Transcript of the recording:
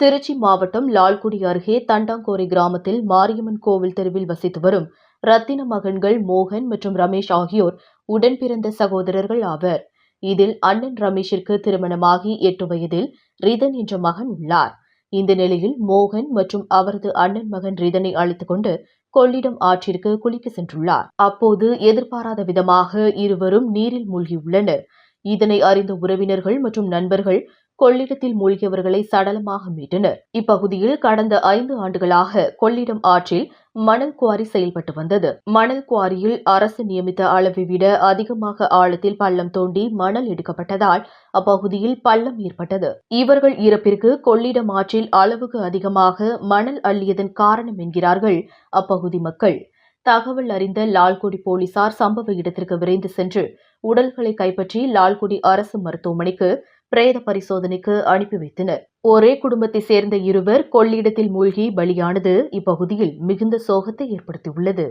திருச்சி மாவட்டம் லால்குடி அருகே தண்டாங்கோரை கிராமத்தில் மாரியம்மன் கோவில் தெருவில் வசித்து வரும் ரத்தின மகன்கள் மோகன் மற்றும் ரமேஷ் ஆகியோர் உடன் பிறந்த சகோதரர்கள் ஆவர். இதில் அண்ணன் ரமேஷிற்கு திருமணமாகி எட்டு வயதில் ரிதன் என்ற மகன் உள்ளார். இந்த நிலையில் மோகன் மற்றும் அவரது அண்ணன் மகன் ரிதனை அழைத்துக் கொண்டு கொள்ளிடம் ஆற்றிற்கு குளிக்க சென்றுள்ளார். அப்போது எதிர்பாராத விதமாக இருவரும் நீரில் மூழ்கியுள்ளனர். இதனை அறிந்த உறவினர்கள் மற்றும் நண்பர்கள் கொள்ளிடத்தில் மூழ்கியவர்களை சடலமாக மீட்டனர். இப்பகுதியில் கடந்த ஐந்து ஆண்டுகளாக கொள்ளிடம் ஆற்றில் மணல் குவாரி செயல்பட்டு வந்தது. மணல் குவாரியில் அரசு நியமித்த அளவை விட அதிகமாக ஆழத்தில் பள்ளம் தோண்டி மணல் எடுக்கப்பட்டதால் அப்பகுதியில் பள்ளம் ஏற்பட்டது. இவர்கள் இறப்பிற்கு கொள்ளிடம் ஆற்றில் அளவுக்கு அதிகமாக மணல் அள்ளியதன் காரணம் என்கிறார்கள் அப்பகுதி மக்கள். தகவல் அறிந்த லால்குடி போலீசார் சம்பவ இடத்திற்கு விரைந்து சென்று உடல்களை கைப்பற்றி லால்குடி அரசு மருத்துவமனைக்கு பிரேத பரிசோதனைக்கு அனுப்பி வைத்தனர். ஒரே குடும்பத்தை சேர்ந்த இருவர் கொள்ளிடத்தில் மூழ்கி பலியானது இப்பகுதியில் மிகுந்த சோகத்தை ஏற்படுத்தியுள்ளது.